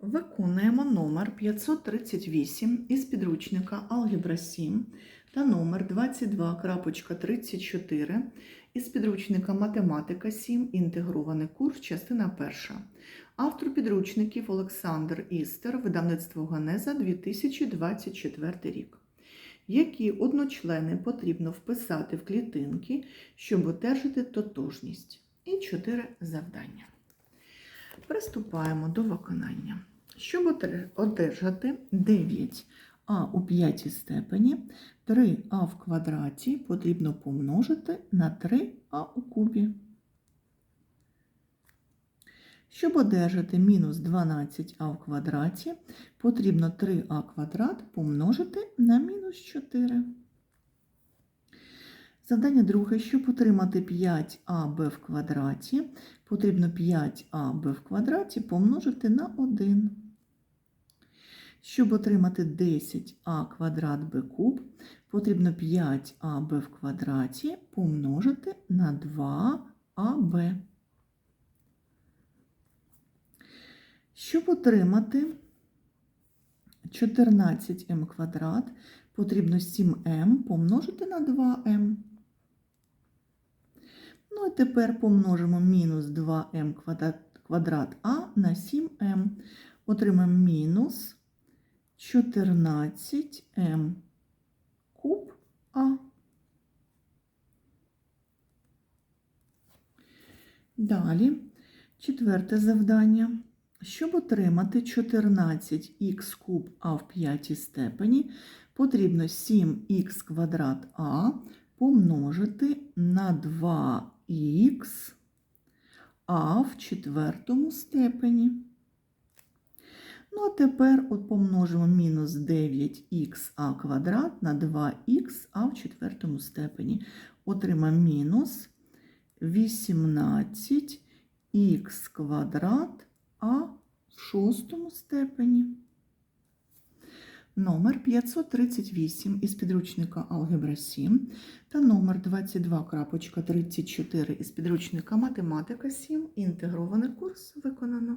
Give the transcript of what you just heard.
Виконуємо номер 538 із підручника Алгебра 7 та номер 22.34 із підручника Математика 7. Інтегрований курс, частина 1. Автор підручників Олександр Істер, видавництво Ганеза 2024 рік. Які одночлени потрібно вписати в клітинки, щоб одержати тотожність? І чотири завдання. Приступаємо до виконання. Щоб одержати 9а у п'ятій степені, 3а в квадраті потрібно помножити на 3а у кубі. Щоб одержати мінус 12а в квадраті, потрібно 3а квадрат помножити на мінус 4. Завдання друге, щоб отримати 5аб в квадраті, потрібно 5аб в квадраті помножити на 1. Щоб отримати 10а квадрат b куб, потрібно 5аб в квадраті помножити на 2аб. Щоб отримати 14m квадрат, потрібно 7m помножити на 2m. Ну і тепер помножимо мінус 2m квадрат, а на 7m. Отримаємо мінус 14m куб а. Далі, четверте завдання. Щоб отримати 14х куб а в п'ятій степені, потрібно 7х квадрат а помножити на 2х а в четвертому степені. Ну, а тепер от помножимо мінус 9х квадрат на 2х а в четвертому степені. Отримаємо мінус 18х квадрат а в шостому степені. Номер 538 із підручника Алгебра 7 та номер 22.34 із підручника Математика 7. Інтегрований курс виконано.